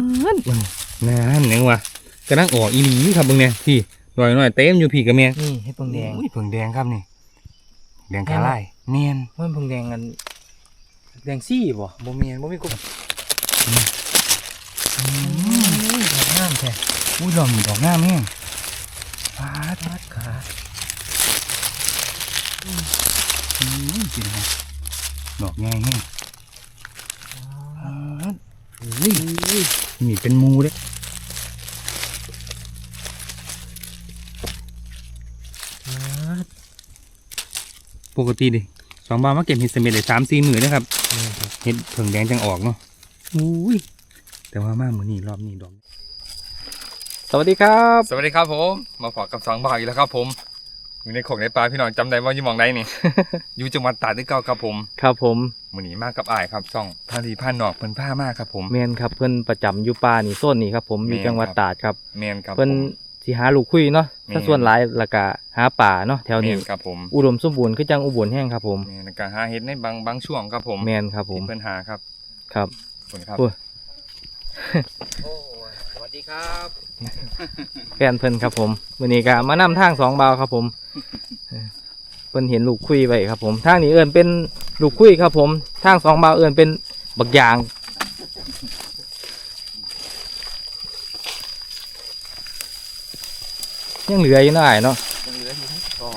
ดนั่นยังวะกำลังออกอีหลีครับเบิ่งเนี่ยพี่หน่อยหน่อยเต็มอยู่พี่กับแม่นี่เห็ดผงแดงอุ้ยเพิ่งแดงครับนี่แดงขาลายเนียนมันผงแดงกันแดงซี่บ่บ่เมียนบ่มีกุ๊บดอกงามแท้อุ้ยดอกนี่ดอกงามแม่งฟาดฟาดขาอืมจริงครับดอกใหญ่แห้งอุ้ย นี่เป็นหมูเด้ฟาดปกติดิสองบาทมาเก็บเห็ดเสม็ดได้สามสี่หมื่นนะครับนี่ครับเห็ดเผิงแดงจังออกเนาะอุ้ยแต่ว่ามาเหมือนนี่รอบนี้ดอกสวัสดีครับ สวัสดีครับผม มาพอกับสองบ่าวอีกแล้วครับผม อยู่ในโขงในปลาพี่น้องจำได้ว่าอยู่หมองใดนี่ อยู่จังหวัดตราดที่เก้าครับผมครับผมหมือนี้มากกับอ้ายครับช่องพาดีพานนอกเพิ่นผ้ามากครับผม แมนครับเพิ่นประจำอยู่ป่านี่โซนนี่ครับ ผมอยู่แม่นจังหวัดครับตราดครับ แมนครับเพิ่นผมสิหาลูกคุยเนาะแม่น ถ้าส่วนหลายแล้วก็หาป่าเนาะแถวแมนี้นครับผมอุดมสมบูรณ์คือจังอุบลแห้งครับผม แมนแล้วการหาเห็ดในบางบางช่วงครับผมแมนครับผมที่เพิ่นหาครับครับ ขอบคุณครับ โอ้ย โอ้สวัสดี ครับแฟนเพิ่นครับผมมื้อนี้ก็มานำทางสองบาวครับผมเออเพิ่นเห็นลูกคุยไว้ครับผมทางนี้เอิ้นเป็นลูกคุยครับผมทางสองบาวเอิ้นเป็นบักยางยังเหลืออยู่หน่อยเนาะยังเหลืออยู่ครับก็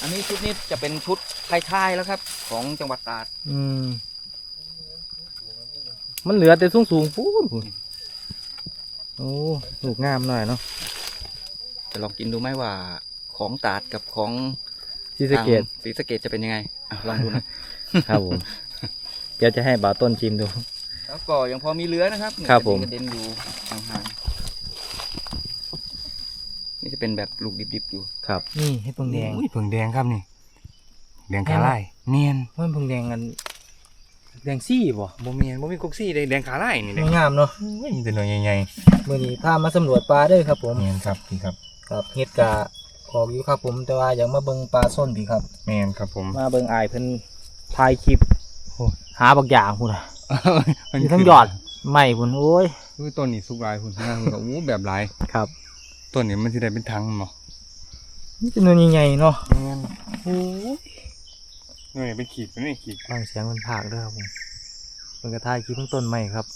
อันนี้ชุดนี้จะเป็นชุดท้ายๆแล้วครับ ของจังหวัดตราดอืมมันเหลือแต่สูงสูงๆพูนพูน โอ้ลูกงามหน่อยเนาะจะลองกินดูไหมว่าของตราดกับของที่สะเกตทางศรีสะเกดจะเป็นยังไงอะลองดูนะครับผมเดี๋ยวจะให้บ่าวต้นชิมดูแล้วก็ยังพอมีเหลือนะครับครับผมกระเด็นๆอยู่ห่างๆนี่จะเป็นแบบลูกดิบๆอยู่ครับ นี่ให้เพิ่งแดงอุ้ยเผิงแดงครับนี่แดงขาลายเนียนมันเพิ่งแดงกัน แดงซี่บ่บ่เมียนบ่มีกุ๊กซี่เลยแดงขาลายนี่แดงงามเนาะอุ้ยมีแต่หน่วยใหญ่มื่อนี้พามาสำรวจปลาเด้วยครับผมๆเมียนครับพี่ครับครับเฮ็ดกะออกอยู่ครับผมแต่ว่าอยากมาเบิ่งปลาส้นพี่ครับเมียนครับผมมาเบิ่งอายเพิ่นถ่ายคลิปโอ้หาบักอย่างพุ่นน่ะมันมีทั้งยอดใหม่พุ่นโอ้ยอุ้ยต้นนี้สุกหลายพุ่นนะพุ่นก็อู้แบบหลายครับต้นนี้มันสิได้เป็นทังบ่นี่เป็นเนื้อใหญ่ๆเนาะเมียนโอ้ย หน่วยเป็นขีดนี่ขีดฟังเสียงมันพากเด้วยครับผมเพิ่นก็ถ่ายคลิปเพิ่งต้นใหม่ครับ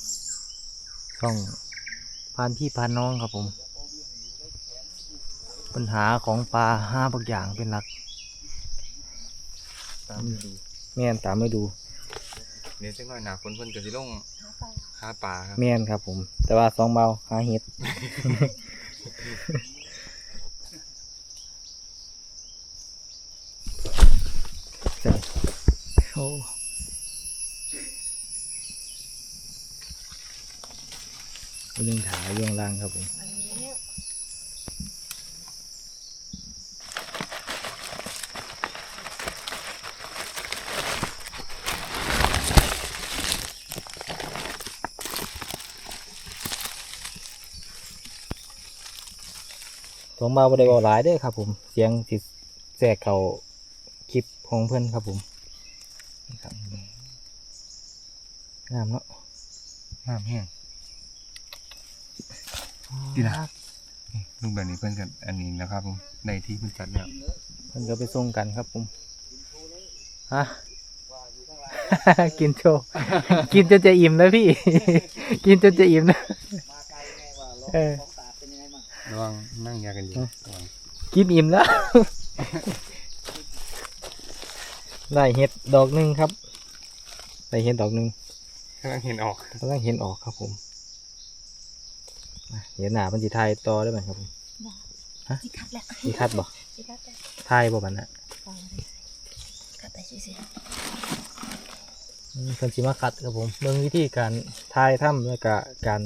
ช่องพานพี่พานน้องครับผม ปัญหาของปลาห้าบักอย่างเป็นหลัก ตามดูแม่นตามไม่ดูเดี๋ยวสักหน่อยหนาฝนเพิ่นก็สิลงหาปลาครับแม่นครับผม แต่ว่าสองเบาหาเห็ด ใช่ โอ้ยิงถาย่วงล่างครับผมสองเบาบ่ได้เบาหลายเด้อครับผม เสียงสิแทรกเขาคลิปของเพื่อนครับผมนี่ครับ งามเนาะน้ำแห้งดีนะลูกแบบนี้เพิ่นกันอันนี้นะครับผมในที่เพิ่นจัดแล้วเพื่อนก็ไปส่งกันครับผมฮะกินโชว์กินจนจะอิ่มแล้วพี่ กินจนจะอิ่มนะเออระวังนั่งยากันอยู่ระวังกินอิ่มแล้วได้เห็ดดอกหนึ่งครับได้เห็ดดอกหนึ่ง กำลังเห็นออกกำลังเห็นออกครับผมอะเดี๋ยวหนามันจะทายต่อได้ไหมครับผมสิคัดแล้วมีคัดบ่สิคัดแล้วทายบ่บันนะฟังเลยคัดไปสิสิอืมเพิ่นสิมาคัดครับผมเบิ่งวิธีการทายถ้ำแล้วก็การ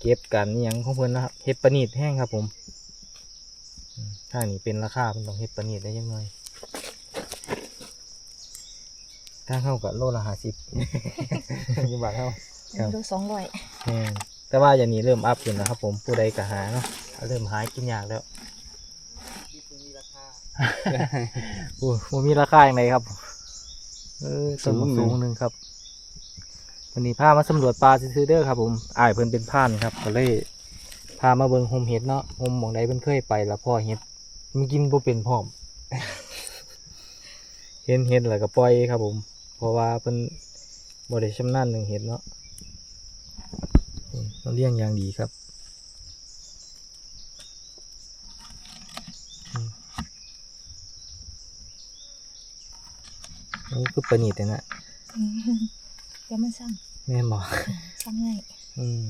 เก็บการนี่ยังของเพิ่นนะครับเฮ็ดประณีตแห้งครับผมอืมถ้านี่เป็นราคาเพิ่นต้องเฮ็ดประณีตได้ยังไง ถ้าเข้ากับโลละห้าสิบยี่บาทเท่าครับดูสองร้อยแม่นแต่ว่าอย่างนี้เริ่มอัพขึ้นแล้วครับ ผมผู้ใดก็หาเนาะเริ่มหากินยากแล้วโอ้โหมีราคาอย่างไรครับเออต้นบักสูงหนึ่งครับวันนี้พามาสำรวจปลาซื้อๆเด้อครับ ผมอ้ายเพิ่นเป็นผ่านครับก็เลยพามาเบิ่งโฮมเห็ดเนาะโฮมหมองใดเพิ่นเคยไปแล้วพ่อเห็ดมันกินบ่เป็นพร้อมเห็นเห็ดแล้วก็ปล่อยครับผมเพ ราะว่าเพิ่นบ่ได้ชำนาญเรื่องเห็ดเนาะอืมเราเลี้ยงอย่างดีครับอืมโอ้คือประณีตเลยนะเดี๋ยวมันซ้แม่นบอกำซ้ำง่ายอืม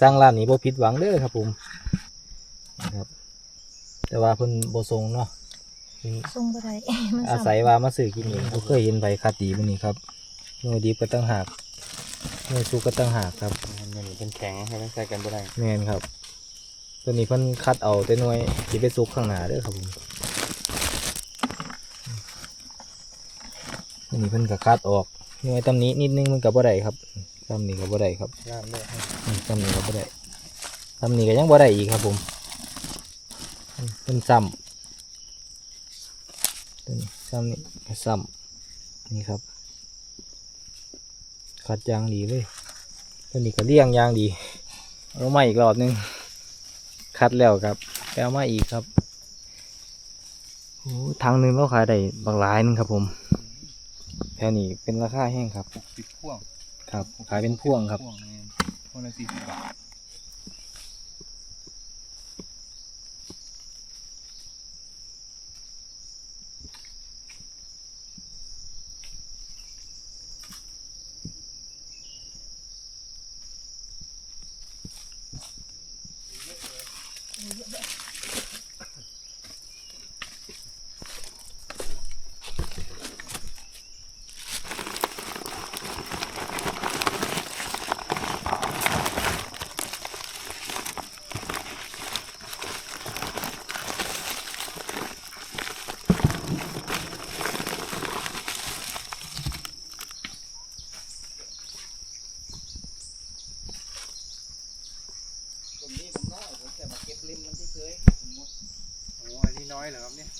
สร้างร้านนี้บ่ผิดหวังเด้อครับผมนะครับ แต่ว่าเพิ่นบ่ทรงเนาะเพิ่ นทรงบ่ได้มันอาซ้ำศัยว่ามาซื้อกินเองบ่เคยเห็นใบคัดดีมันนี่ครับหน่วยดีก็ตั้งหากหน่วยสุกก็ตั้งหากครับมันเป็นแข็งให้มันใส่กันบ่ได้แม่นครับ ตัวนี้เพิ่นคัดเอาแต่หน่วยที่ไปสุกข้างหน้าเด้อครับผมตัวนี้เพิ่นก็คัดออกหน่วยตำหนี้นิดนึงมันก็บ่ได้ครับตำหนี้ก็บ่ได้ครับล่ามได้อืมตำหนี้ก็บ่ได้ตำหนี้ก็ยังบ่ได้อีกครับผมอืมเป็นซ้ำ ตัวนี้ซ้ำนี่ก็ซ้ำนี่ครับคัดอยางดีเลยตัวนี้ก็เลี้ยงอยางดีเอามาอีกรอบหนึงคัดแล้วครับไปเอามาอีกครับโอ้ทางหนึงเราขายได้บางหลายหนึงครับผมแถวนี้เป็นราคาแห้งครับสิบพ่วงครับขายเป็นพ่วงครับพ่วงเนี่ยพ่วงละสี่สิบบาท ผมนี่ผมน้อยผมจะมาเก็บริมมันที่เคยผมหมด โอ้อันนี้น้อยเหรอครับเนี่ย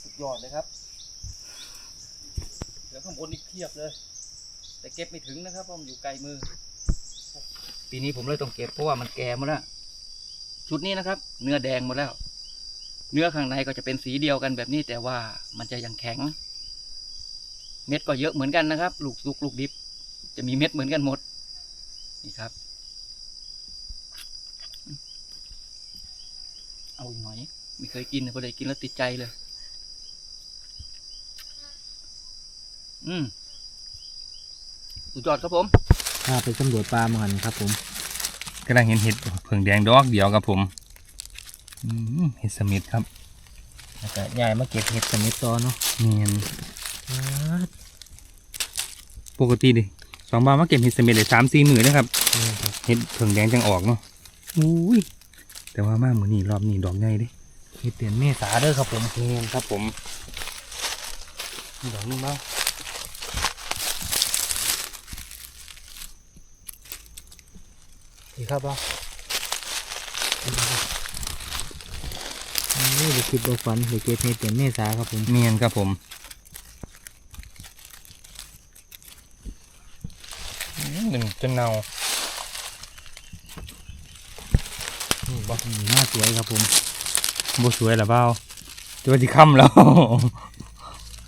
สุด ยอดเลยครับ แล้วข้างบนนี่เพียบเลย แต่เก็บไม่ถึงนะครับเพราะมันอยู่ไกลมือ ปีนี้ผมเลยต้องเก็บเพราะว่ามันแก่หมดแล้วชุดนี้นะครับ เนื้อแดงหมดแล้ว เนื้อข้างในก็จะเป็นสีเดียวกันแบบนี้แต่ว่ามันจะยังแข็ง เม็ดก็เยอะเหมือนกันนะครับ ลูกสุกลูกดิบ จะมีเม็ดเหมือนกันหมด นี่ครับ เอาอีกหน่อยไม่เคยกินพอได้กินแล้วติดใจเลย อืมสุดยอดครับผมพาไปสำรวจปลามากันครับ ผมกำลังเห็นเห็ดเผิงแดงดอกเดียวครับผมอืมเห็ดสมิธครับแล้วก็ยายมาเก็บเห็ดสมิทต่อเนาะเนียนปกติดิสองบาทมาเก็บเห็ดสมิธได้สามสี่หมื่นนะครับนี่ครับเห็ดเผิงแดงจังออกเนาะอุ้ยแต่ว่ามาเหมือนนี่รอบนี้ดอกใหญ่เดิเห็ดเดือนเมษาเด้อครับผมเนียนครับผมดอกนี้บ้าง นี่ครับเรานี่เดี๋ยวคิดบ่ฝันเดี๋ยวเก็บเห็ดเดือนเมษาครับผมเนียนครับผมหนึ่งจนเนานี่บ่นี่น่าสวยครับผมบสวยหรือเปล่าจะว่าที่ค่ำแล้ว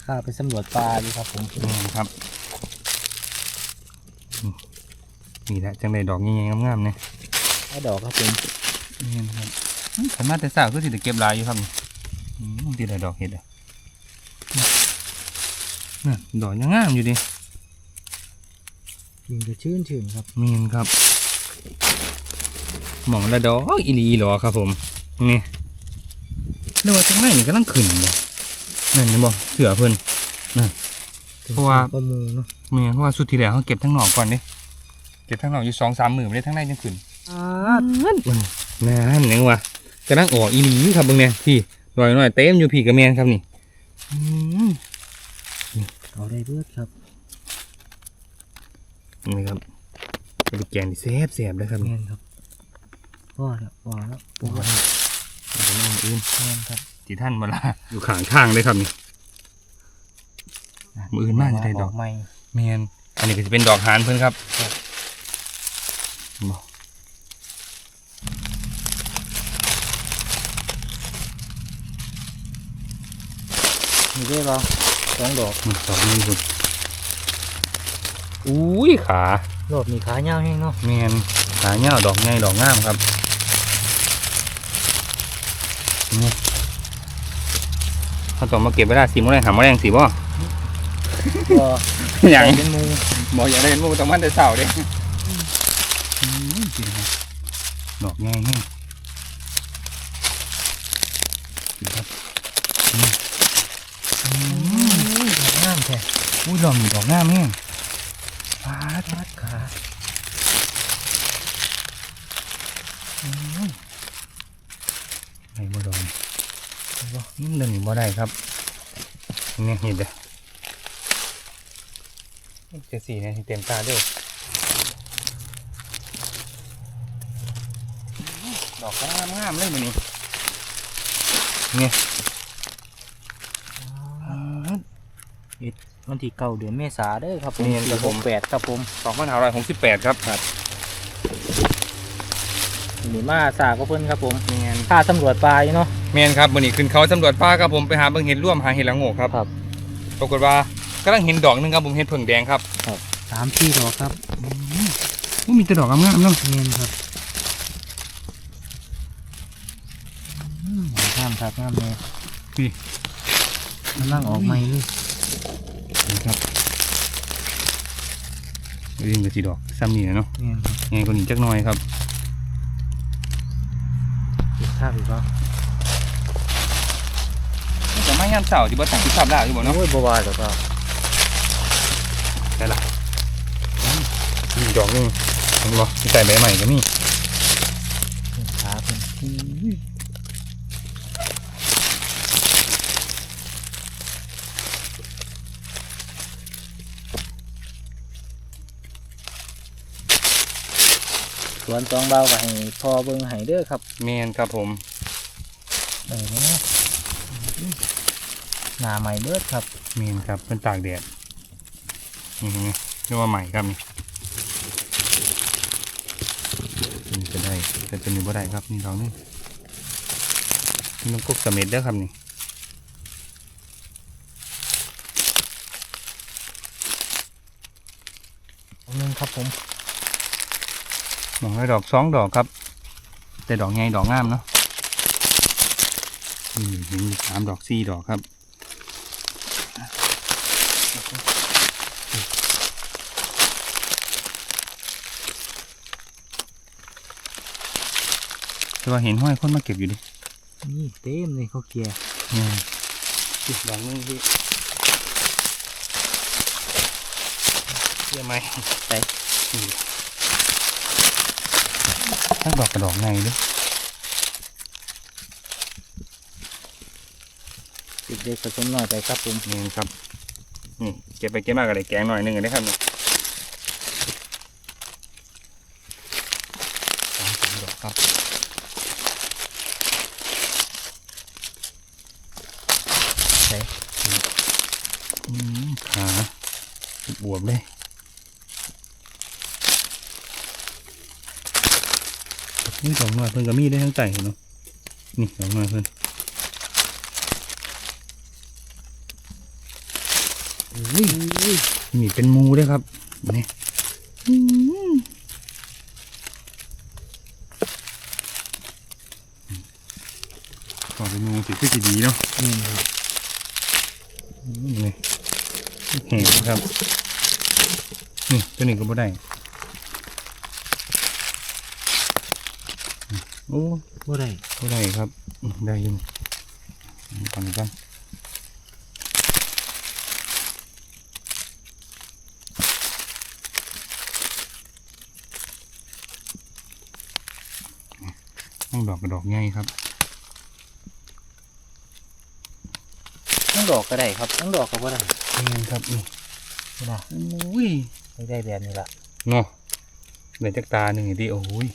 ข้าไปสำรวจปลาดีครับผมนี่ครับอืม นี่แหละจังเลยดอกใหญ่ๆงามๆเนี่ยให้ดอกครับผมนี่ครับอืมสามารถแต่สาวก็สิจะเก็บหลายอยู่ครับอืมที่ได้ดอกเห็ดอะน่ะดอกยังงามอยู่ดิยิงจะชื่นชื่นครับมีนครับ หมองละดอกอีหลีอีหลอครับผม นี่แล้วว่าจังไรนี่กำลังขึ้นบ่นั่นนี่บ่เสือเพิ่นเพราะว่าประมูเนาะแม่นเพราะว่าสุดที่แล้วเขาเก็บทั้งหนอกก่อนดิเก็บทั้งหนอกอยู่สองสามหมื่นไม่ได้ทั้งในจังขึ้นนั่นยังวะกำลังออกอีหลีครับเบิ่งเนี่ยพี่ลอยหน่อยเต็มอยู่พี่กับแมนครับนี่อืมนี่เอาได้เบิดครับนี่ครับเป็นแกงที่แซ่บแซ่บเลยครับเงี้นี่ยครับพอแล้วพอแล้วโอ้ยมันจะน้ำอื่นเงี้ยครับที่ท่านมาละอยู่ข้างทางเลยครับนี่มืออื่นมากจะได้ดอกใหม่แมนอันนี้ก็จะเป็นดอกหานเพื่อนครับบอก มีได้บ่สองดอกมันดอกนี้คุณอุ้ยขารอบนี้ขาเหี่ยวแห้งเนาะแมนขาเงาดอกไงดอกงามครับนี่เขาต้องมาเก็บไว้ได้สีมะแรงหามะแรงสีบ่บ่อย่างเป็นหมูบอกอย่าได้เห็นหมูต้องมันแต่เสาเด้ดอกไงแห้งนี่ครับ อุ้ยดอกงาม แท้อุ้ยดอกมีดอกงามแห้งฟาดฟาดขาไหนบ่ดอกนี่บ่นี่เดินบ่ได้ครับนี่เห็นเด้อเจ็ดสี่เนี่ยเต็มตาเด้อดอกงามงามๆเลยมันนี่นี่อ่า วันที่เก้าเดือนเมษาเด้อครับผมนี่ครับผม แปดครับผมสองพันห้าร้อยหกสิบแปดครับครับนี่มาสาก็เพิ่นครับผมเมียนค่าตำรวจปลาอยู่เนาะเมียนครับวันนี้ขึ้นเขาสำรวจป่าครับผมไปหาเบิ่งเห็ดร่วมหาเห็ดละโงกครับครับปรากฏว่ากำลังเห็นดอกหนึงครับผมเห็ดผึ่งแดงครับสามที่ดอกครับอู้มีแต่ดอกงามๆเนาะเงินครับอืมงามครับงามเลยพี่ มันล่างออกใหม่เลย นี่ครับเรื่องกับสีดอกซ้ำนี่นะเนาะเงินครับไงคนนี้จักหน่อยครับติดข้าวอีกแล้วจะไม่ยามเสาที่บ่ตั้งที่ชอบได้อยู่บ่เนาะโอ้ยบัวาดอกครับได้ละมีดอกหนึงเห็นบ่มีใส่ใบใหม่ก็มีขาเสวนสองเบาก็ให้พอเบิ่งให้เด้อครับเมนครับผมเออเนาะหน้าใหม่เบิดครับเมนครับเป็นตากแดดนี่เห็นไหมเรียกว่าใหม่ครับนี่นี่จะได้แต่ตัวนี้บ่ได้ครับนี่ดอกหนึงนี่น้ำกุกเสม็ดเด้อครับนี่อันนึงครับผม ดอกให้ดอกสองดอกครับ แต่ดอกใหญ่ดอกงามเนาะนี่เห็นมีสามดอกสี่ดอกครับแต่ว่าเห็นห้อยคนมาเก็บอยู่ดิ นี่เต็มเลยเขาวเกียร์นี่อีกดอกหนึงพี่เชื่อไหมไปนี่ ทั้งดอกกระดอกไงดิติดเด็กผสมหน่อยไปครับผมนี่ครับนี่เก็บไปเก็บมากอะไรแกงหน่อยหนึงนะครับนี่สองสามดอกครับใส่อืมขาบวมเลย นี่สองหน่อยเพิ่นก็มีได้ทั้งใจเนาะนี่สองหน่อยเพิ่นอุ้ยนี่เป็นหมูเด้วยครับนี่อืมก่อนเป็นหมูถือคือสิดีเนาะนี่ครับนี่เห็นครับนี่ตัวนี้ก็บ่ได้ อ้บ่ได้บ่ได้ครับอืมได้อยินก่อนกันต้องดอกกระดอกใหญ่ครับโอ้ดอกก็ได้ครับทั้งดอกก็บ่ได้เงินครับนี่นี่นะอุ้ยไม่ได้แบบนี้ละเนาะเหลือจักตาหนึ่งดิโอ้ย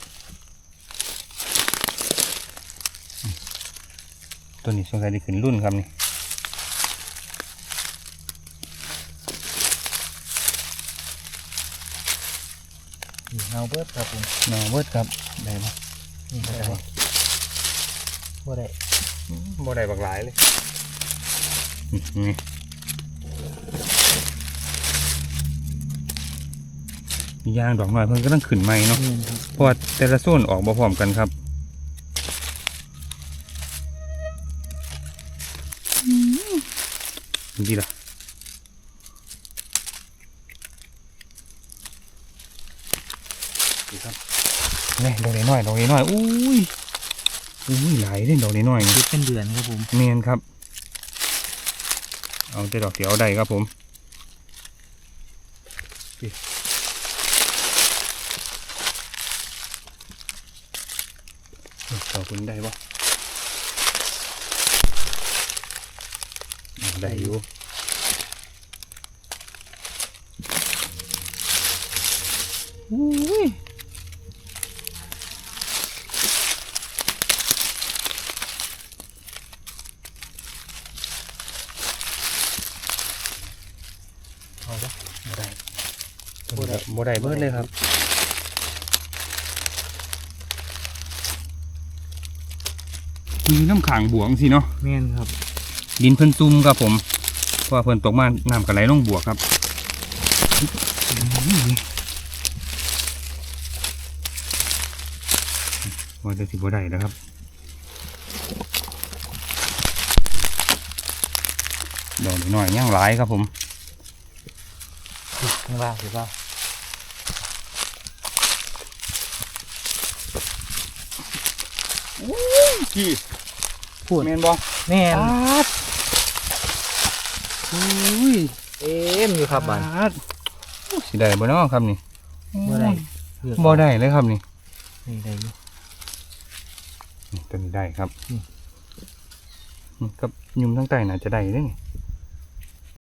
อืม ตัวนี้สงสัยได้ขึ้นรุ่นครับนี่นี่เงาเบิดครับผมนาเวิร์ดครับได้ปะนี่บ่ได้บ่ได้บ่ได้บักหลายเลยนี่มียางดอกหน่อยเพิ่นก็ต้องขึ้นใหม่เนาะนี่ครับเพราะว่าแต่ละโซนออกบ่พร้อมกันครับ นี่ดอกนี้น้อยดอกนี้น้อยอุ้ยอุ้ยหลายเลยดอกนี้น้อยนี่ติดเป็นเดือนครับผมเมียนครับ เอาแต่ดอกเดียวได้ครับผมนี่ขอบคุณได้ปะเอาได้อยู่อุ้ย เอาละ บ่ได้ บ่ได้บ่ได้เบิดเลยครับมีน้ำขังบวงสิเนาะแม่นครับ ดินเพิ่นซุ่มครับผมเพราะว่าเพิ่นตกมาน้ำกระไหลลงบวกครับว่าจะสิบ่ได้แล้วครับดอกน้อยๆย่างหลายครับผมข้างล่างหรือเปล่า กี่พูดแม่นบ่แม่นอุ้ยเอ็มอยู่ครับบ้านดสิได้บ่เนาะครับนี่บ่ได้เลือกบ่ได้เลยครับนี่นี่ได้อยู่นี่ตัวนี้ได้ครับอืมอืมกับยุมทั้งใต้น่าจะได้เด้นี่